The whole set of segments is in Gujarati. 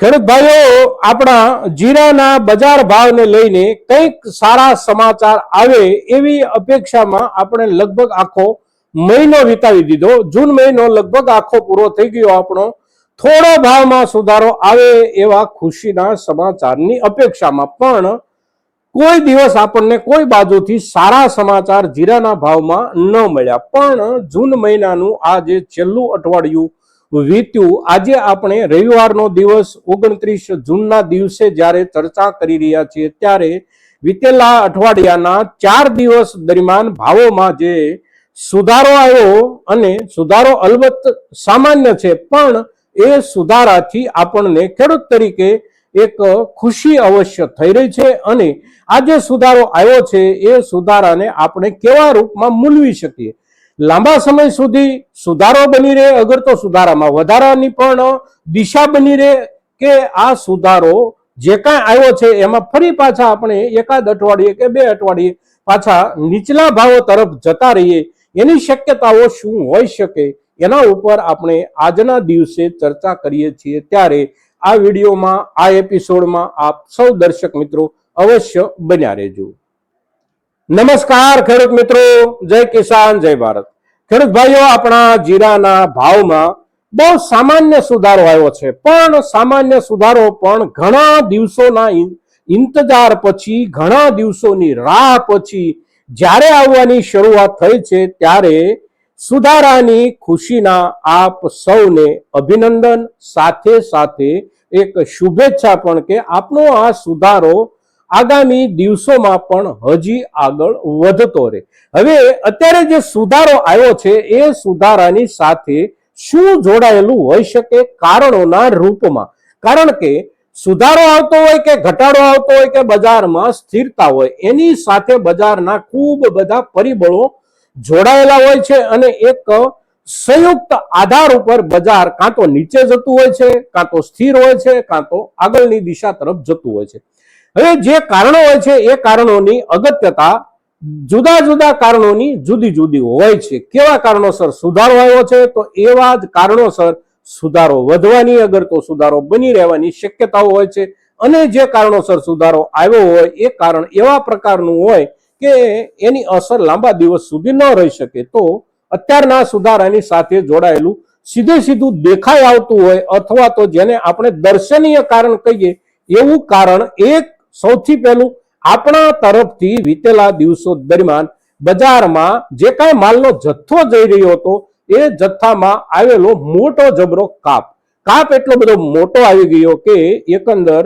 ખેડૂત ભાઈઓ, આપણા જીરાના બજાર ભાવને લઈને કંઈક સારા સમાચાર આવે એવી અપેક્ષામાં આપણે લગભગ આખો મહિનો વિતાવી દીધો. જૂન મહિનો લગભગ આખો પૂરો થઈ ગયો આપણો. થોડો ભાવમાં સુધારો આવે એવા ખુશીના સમાચારની અપેક્ષામાં. પણ કોઈ દિવસ આપણને કોઈ બાજુથી સારા સમાચાર જીરાના ભાવમાં ન મળ્યા. પણ જૂન મહિનાનું આ જે છેલ્લું અઠવાડિયું વીત્યું. આજે આપણે રવિવારનો દિવસ, ઓગણત્રીસ જૂનના દિવસે જ્યારે ચર્ચા કરી રહ્યા છીએ, ત્યારે વીતેલા અઠવાડિયાના ચાર દિવસ દરમિયાન ભાવોમાં જે સુધારો આવ્યો અને સુધારો અલબત્ત સામાન્ય છે, પણ એ સુધારાથી આપણને ખેડૂત તરીકે એક ખુશી અવશ્ય થઈ રહી છે અને આ જે સુધારો આવ્યો છે, એ સુધારાને આપણે કેવા રૂપમાં મૂલવી શકીએ? લાંબા સમય સુધી સુધારો બની રહે, અગર તો સુધારામાં વધારાની પણ દિશા બની રહે કે આ સુધારો જે કાંઈ આવ્યો છે, એમાં ફરી પાછા આપણે એકાદ અઠવાડિયે કે બે અઠવાડિયે પાછા નીચલા ભાવો તરફ જતા રહીએ. એની શક્યતાઓ શું હોઈ શકે, એના ઉપર આપણે આજના દિવસે ચર્ચા કરીએ છીએ. ત્યારે આ વિડીયોમાં, આ એપિસોડમાં આપ સૌ દર્શક મિત્રો અવશ્ય બન્યા રહેજો. નમસ્કાર ખેડૂત મિત્રો, જય કિસાન, જય ભારત. ખેડૂત ભાઈઓ, આપણા જીરાના ભાવમાં બહુ સામાન્ય સુધારો આવ્યો છે, પણ સામાન્ય સુધારો પણ ઘણા દિવસોના ઇંતજાર પછી, ઘણા દિવસોની રાહ પછી જ્યારે આવવાની શરૂઆત થઈ છે, ત્યારે સુધારાની ખુશીના આપ સૌને અભિનંદન, સાથે સાથે એક શુભેચ્છા પણ કે આપનો આ સુધારો આગામી દિવસોમાં પણ હજી આગળ વધતો રહે. હવે અત્યારે જે સુધારો આવ્યો છે, એ સુધારાની સાથે શું જોડાયેલું હોઈ શકે કારણોના રૂપમાં? કારણ કે સુધારો આવતો હોય કે ઘટાડો આવતો હોય કે બજારમાં સ્થિરતા હોય, એની સાથે બજારના ખૂબ બધા પરિબળો જોડાયેલા હોય છે અને એક સંયુક્ત આધાર ઉપર બજાર કાં તો નીચે જતું હોય છે, કાં તો સ્થિર હોય છે, કાં તો આગળની દિશા તરફ જતું હોય છે. હવે જે કારણો હોય છે, એ કારણોની અગત્યતા જુદા જુદા કારણોની જુદી જુદી હોય છે. કેવા કારણોસર સુધારો આવ્યો છે, તો એવા જ કારણોસર સુધારો વધવાની, અગર તો સુધારો બની રહેવાની શક્યતાઓ હોય છે. અને જે કારણોસર સુધારો આવ્યો હોય, એ કારણ એવા પ્રકારનું હોય કે એની અસર લાંબા દિવસ સુધી ન રહી શકે. તો અત્યારના સુધારાની સાથે જોડાયેલું સીધે સીધું દેખાઈ આવતું હોય, અથવા તો જેને આપણે દર્શનીય કારણ કહીએ, એવું કારણ એક સૌથી પહેલું, આપણા તરફથી વીતેલા દિવસો દરમિયાન બજારમાં જે કાંઈ માલનો જથ્થો જઈ રહ્યો હતો, એ જથ્થામાં આવેલો મોટો જબરો કાપ. કાપ એટલો બધો મોટો આવી ગયો કે એકંદર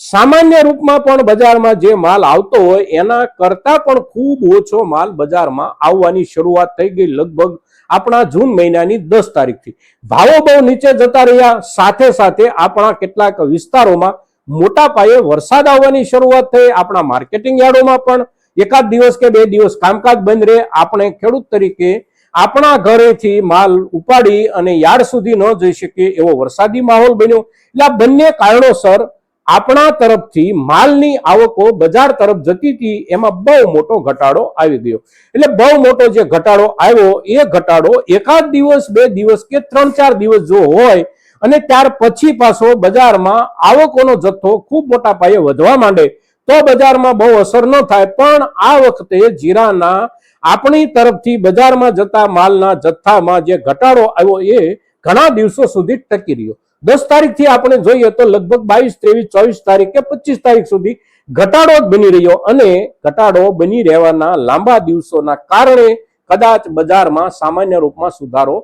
સામાન્ય રૂપમાં પણ બજારમાં જે માલ આવતો હોય, એના કરતા પણ ખૂબ ઓછો માલ બજારમાં આવવાની શરૂઆત થઈ ગઈ લગભગ આપણા જૂન મહિનાની દસ તારીખથી. ભાવો બહુ નીચે જતા રહ્યા, સાથે સાથે આપણા કેટલાક વિસ્તારોમાં મોટા પાયે વરસાદ આવવાની શરૂઆત થઈ આપણા માર્કેટિંગ યાર્ડોમાં પણ. એકાદ દિવસ કે બે દિવસ કામકાજ બંધ રહે. આપણે ખેડૂત તરીકે આપણા ઘરેથી માલ ઉપાડી અને યાર્ડ સુધી ન જઈ શકીએ એવો વરસાદી માહોલ બન્યો. એટલે આ બંને કારણોસર આપણા તરફથી માલની આવકો બજાર તરફ જતી હતી. એમાં બહુ મોટો ઘટાડો આવી ગયો. એટલે બહુ મોટો જે ઘટાડો આવ્યો, એ ઘટાડો એકાદ દિવસ, બે દિવસ કે ત્રણ ચાર દિવસ જો હોય અને ત્યાર પછી પાછો બજારમાં આવકોનો જથ્થો ખૂબ મોટા પાયે વધવા માંડે. તો બજારમાં બહુ અસર ન થાય, પણ આ વખતે જીરાના આપણી તરફથી બજારમાં જતા માલના જથ્થામાં જે ઘટાડો આવ્યો એ ઘણા દિવસો સુધી ટકી રહ્યો. દસ તારીખથી આપણે જોઈએ તો લગભગ બાવીસ, ત્રેવીસ, ચોવીસ તારીખ કે પચીસ તારીખ સુધી ઘટાડો જ બની રહ્યો અને ઘટાડો બની રહેવાના લાંબા દિવસોના કારણે કદાચ બજારમાં સામાન્ય રૂપમાં સુધારો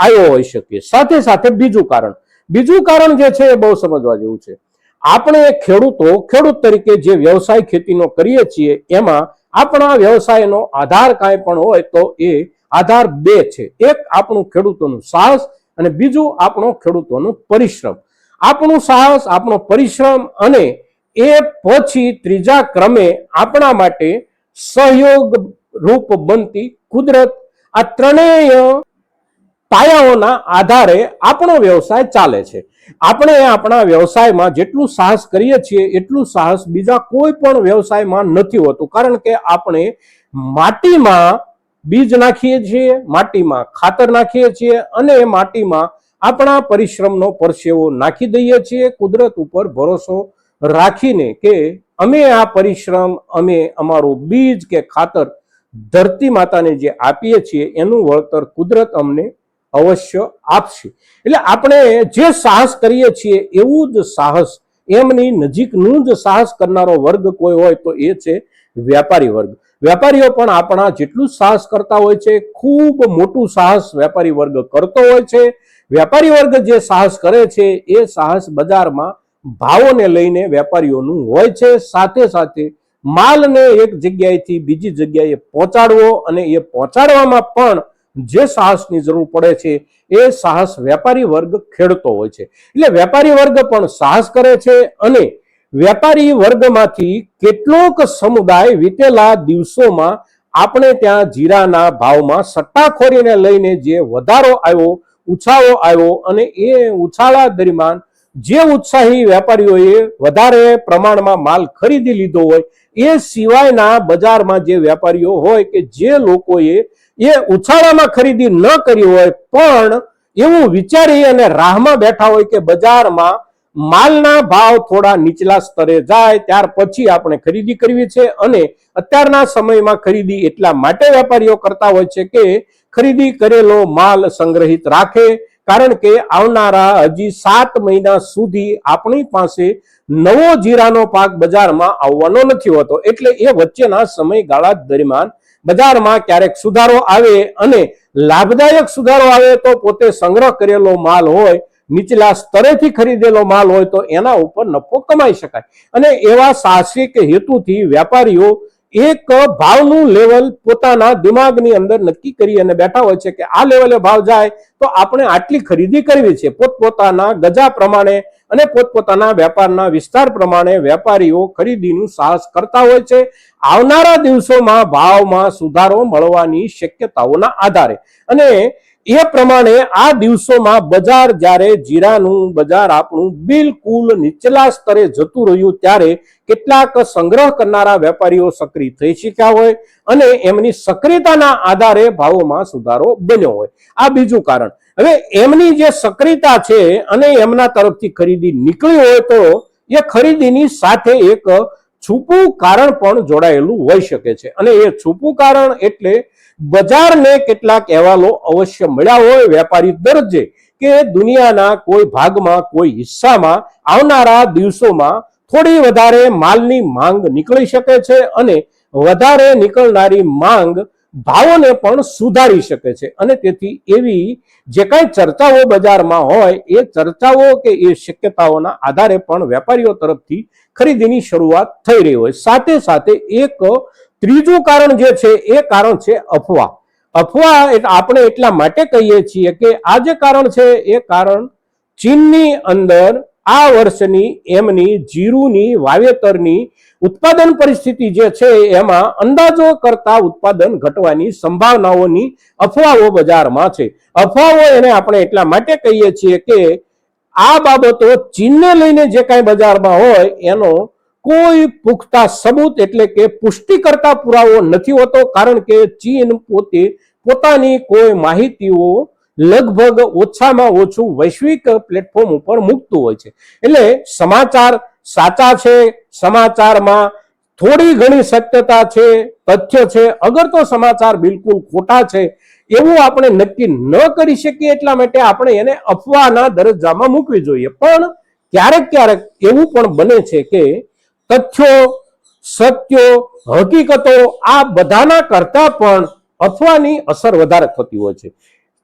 આવ્યો હોઈ શકે સાથે સાથે બીજું કારણ. બીજું કારણ જે છે એ બહુ સમજવા જેવું છે. આપણે ખેડૂતો, ખેડૂત તરીકે જે વ્યવસાય ખેતીનો કરીએ છીએ, એમાં આપણા વ્યવસાયનો આધાર કાંઈ પણ હોય તો એ આધાર બે છે. એક આપણું ખેડૂતોનું સાહસ અને બીજું આપણો ખેડૂતોનું પરિશ્રમ. આપણું સાહસ, આપણો પરિશ્રમ અને એ પછી ત્રીજા ક્રમે આપણા માટે સહયોગ રૂપ બનતી કુદરત. આ ત્રણેય પાયાઓના આધારે આપણો વ્યવસાય ચાલે છે. આપણે આપણા વ્યવસાયમાં જેટલું સાહસ કરીએ છીએ, એટલું સાહસ બીજા કોઈ પણ વ્યવસાયમાં નથી હોતું. કારણ કે આપણે માટીમાં બીજ નાખીએ છીએ, માટીમાં ખાતર નાખીએ છીએ અને માટીમાં આપણા પરિશ્રમનો પરસેવો નાખી દઈએ છીએ. કુદરત ઉપર ભરોસો રાખીને કે અમે આ પરિશ્રમ, અમે અમારું બીજ કે ખાતર ધરતી માતાને જે આપીએ છીએ, એનું વળતર કુદરત અમને અવશ્ય આપશે. એટલે આપણે જે સાહસ કરીએ છીએ એવું જ સાહસ, એમની નજીકનું જ સાહસ કરનારો વર્ગ કોઈ હોય તો એ છે વ્યાપારી વર્ગ. વેપારીઓ પણ આપણા જેટલું સાહસ કરતા હોય છે, ખૂબ મોટું સાહસ વેપારી વર્ગ કરતો હોય છે. વેપારી વર્ગ જે સાહસ કરે છે, એ સાહસ બજારમાં ભાવોને લઈને વેપારીઓનું હોય છે. સાથે સાથે માલને એક જગ્યાએથી બીજી જગ્યાએ પહોંચાડવો અને એ પહોંચાડવામાં પણ જે સાહસની જરૂર પડે છે, એ સાહસ વેપારી વર્ગ ખેડતો હોય છે. એટલે વેપારી વર્ગ પણ સાહસ કરે છે અને વેપારી વર્ગમાંથી કેટલોક સમુદાય વીતેલા દિવસોમાં આપણે ત્યાં જીરાના ભાવમાં સટ્ટાખોરીને લઈને જે વધારો આવ્યો, ઉછાળો આવ્યો અને એ ઉછાળા દરમિયાન જે ઉત્સાહી વેપારીઓએ વધારે પ્રમાણમાં માલ ખરીદી લીધો હોય, એ સિવાયના બજારમાં જે વેપારીઓ હોય કે જે લોકોએ એ ઉછાળામાં ખરીદી ન કરી હોય, પણ એવું વિચારી અને રાહમાં બેઠા હોય કે બજારમાં માલના ભાવ થોડા નીચલા સ્તરે જાય, ત્યાર પછી આપણે ખરીદી કરવી છે અને અત્યારના સમયમાં ખરીદી એટલા માટે વેપારીઓ કરતા હોય છે કે ખરીદી કરેલો માલ સંગ્રહિત રાખે, કારણ કે આવનારા હજી સાત મહિના સુધી આપણી પાસે નવો જીરાનો પાક બજારમાં આવવાનો નથી હોતો. એટલે એ વચ્ચેના સમયગાળા દરમિયાન બજારમાં ક્યારેક સુધારો આવે અને લાભદાયક સુધારો આવે તો પોતે સંગ્રહ કરેલો માલ હોય, નીચલા સ્તરેથી ખરીદેલો માલ હોય તો એના ઉપર નફો કમાઈ શકાય. અને એવા સાહસિક હેતુથી વેપારીઓ એક ભાવનું લેવલ પોતાના દિમાગની અંદર નક્કી કરી અને બેઠા હોય છે કે આ લેવલે ભાવ જાય તો આપણે આટલી ખરીદી કરવી છે. પોતપોતાના ગજા પ્રમાણે અને પોતપોતાના વેપારના વિસ્તાર પ્રમાણે વેપારીઓ ખરીદીનું સાહસ કરતા હોય છે. આવનારા દિવસોમાં ભાવમાં સુધારો મળવાની શક્યતાઓના આધારે. અને એ પ્રમાણે આ દિવસોમાં બજાર જ્યારે જીરાનું, બજાર આપણું બિલકુલ નીચલા સ્તરે જતું રહ્યું ત્યારે કેટલાક સંગ્રહ કરનારા વેપારીઓ સક્રિય થઈ શક્યા હોય અને એમની સક્રિયતાના આધારે ભાવોમાં સુધારો બન્યો હોય. આ બીજું કારણ. હવે એમની જે સક્રિયતા છે અને એમના તરફથી ખરીદી નીકળી હોય તો એ ખરીદીની સાથે એક છૂપું કારણ પણ જોડાયેલું હોઈ શકે છે. અને એ છૂપું કારણ એટલે બજારને કેટલાક અહેવાલો અવશ્ય મળ્યા હોય વેપારી દરજ્જે કે દુનિયાના કોઈ ભાગમાં, કોઈ હિસ્સામાં આવનારા દિવસોમાં થોડી વધારે માલની માંગ નીકળી શકે છે અને વધારે નીકળનારી માંગ ભાવોને પણ સુધારી શકે છે. અને તેથી એવી જે કાંઈ ચર્ચાઓ બજારમાં હોય, એ ચર્ચાઓ કે એ શક્યતાઓના આધારે પણ વેપારીઓ તરફથી ખરીદીની શરૂઆત થઈ રહી હોય. સાથે સાથે એક ત્રીજું કારણ જે છે, એ કારણ છે અફવા. અફવા આપણે એટલા માટે કહીએ છીએ કે આ જે કારણ છે, એ કારણ ચીનની અંદર આ વર્ષની એમની જીરુની વાવેતરની ઉત્પાદન પરિસ્થિતિ જે છે એમાં અંદાજો કરતા ઉત્પાદન ઘટવાની સંભાવનાઓની અફવાઓ બજારમાં છે. અફવાઓ એને આપણે એટલા માટે કહીએ છીએ કે આ બાબતો ચીનને લઈને જે કાંઈ બજારમાં હોય એનો કોઈ પુખ્તા સબૂત એટલે કે પુષ્ટિ કરતા પુરાવો નથી હોતો, કારણ કે ચીન પોતે પોતાની કોઈ માહિતીઓ લગભગ ઓછામાં ઓછું વૈશ્વિક પ્લેટફોર્મ ઉપર મૂકતું હોય છે. એટલે સમાચાર સાચા છે, સમાચારમાં થોડી ઘણી સત્યતા છે, તથ્ય છે, અગર તો સમાચાર બિલકુલ ખોટા છે, એવું આપણે નક્કી ન કરી શકીએ એટલા માટે આપણે એને અફવાના દરજ્જામાં મૂકવી જોઈએ. પણ ક્યારેક ક્યારેક એવું પણ બને છે કે તથ્યો, સત્યો, હકીકતો આ બધાના કરતા પણ અફવાની અસર વધારે થતી હોય છે.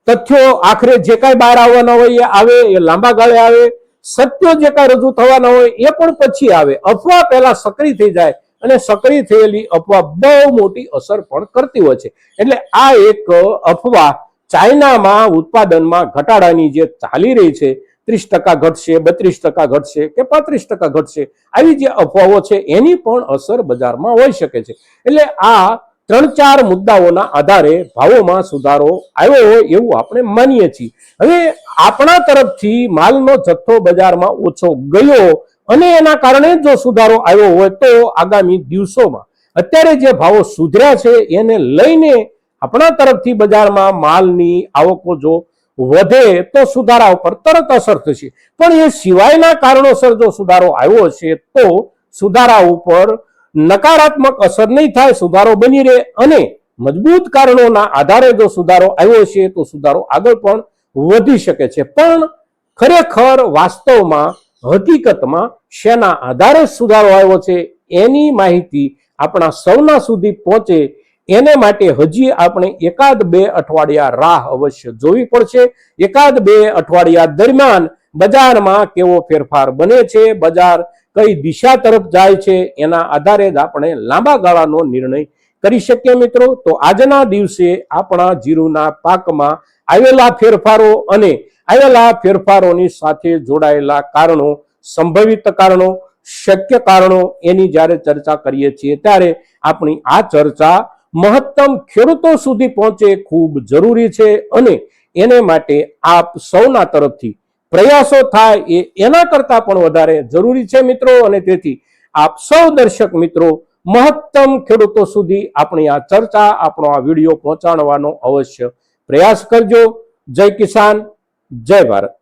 તથ્યો આખરે જે કાંઈ બહાર આવવાના હોય એ આવે, એ લાંબા ગાળે આવે, સત્યો જે કાંઈ રજૂ થવાના હોય એ પણ પછી આવે. અફવા પહેલા સક્રિય થઈ જાય અને સક્રિય થયેલી અફવા બહુ મોટી અસર પણ કરતી હોય છે. એટલે આ એક અફવા ચાઇનામાં ઉત્પાદનમાં ઘટાડાની જે ચાલી રહી છે, ત્રીસ ટકા ઘટશે, બત્રીસ ટકા ઘટશે કે પાંત્રીસ ટકા ઘટશે, આવી જે અફવાઓ છે એની પણ અસર બજારમાં હોઈ શકે છે. એટલે આ ત્રણ ચાર મુદ્દાઓના આધારે ભાવોમાં સુધારો આવ્યો હોય એવું આપણે માનીએ છીએ. હવે આપણા તરફથી માલનો જથ્થો બજારમાં ઓછો ગયો અને એના કારણે જો સુધારો આવ્યો હોય તો આગામી દિવસોમાં અત્યારે જે ભાવો સુધર્યા છે એને લઈને આપણા તરફથી બજારમાં માલની આવકો જો વધે તો સુધારા ઉપર તરત અસર થશે. પણ એ સિવાયના કારણોસર જો સુધારો આવ્યો છે તો સુધારા ઉપર નકારાત્મક અસર નહીં થાય, સુધારો બની રહે અને મજબૂત કારણોના આધારે જો સુધારો આવ્યો છે, તો સુધારો આગળ પણ વધી શકે છે. પણ ખરેખર વાસ્તવમાં, હકીકતમાં શેના આધારે સુધારો આવ્યો છે, એની માહિતી આપણા સૌના સુધી પહોંચે, એને માટે હજી આપણે એકાદ બે અઠવાડિયા રાહ અવશ્ય જોવી પડશે. એકાદ બે અઠવાડિયા દરમિયાન બજારમાં કેવો ફેરફાર બને છે, બજાર કઈ દિશા તરફ જાય છે એના આધારે જ આપણે લાંબા ગાળાનો નિર્ણય કરી શકીએ મિત્રો. તો આજના દિવસે આપણા જીરુના પાકમાં આવેલા ફેરફારો અને આવેલા ફેરફારોની સાથે જોડાયેલા કારણો, સંભવિત કારણો, શક્ય કારણો એની જ્યારે ચર્ચા કરીએ છીએ ત્યારે આપણી આ ચર્ચા મહત્તમ ખેડૂતો સુધી પહોંચે ખૂબ જરૂરી છે અને એને માટે આપ સૌના તરફથી પ્રયાસો થાય એ એના કરતા પણ વધારે જરૂરી છે મિત્રો. અને તેથી આપ સૌ દર્શક મિત્રો, મહત્તમ ખેડૂતો સુધી આપણી આ ચર્ચા, આપણો આ વીડિયો પહોંચાડવાનો અવશ્ય પ્રયાસ કરજો. જય કિસાન, જય ભારત.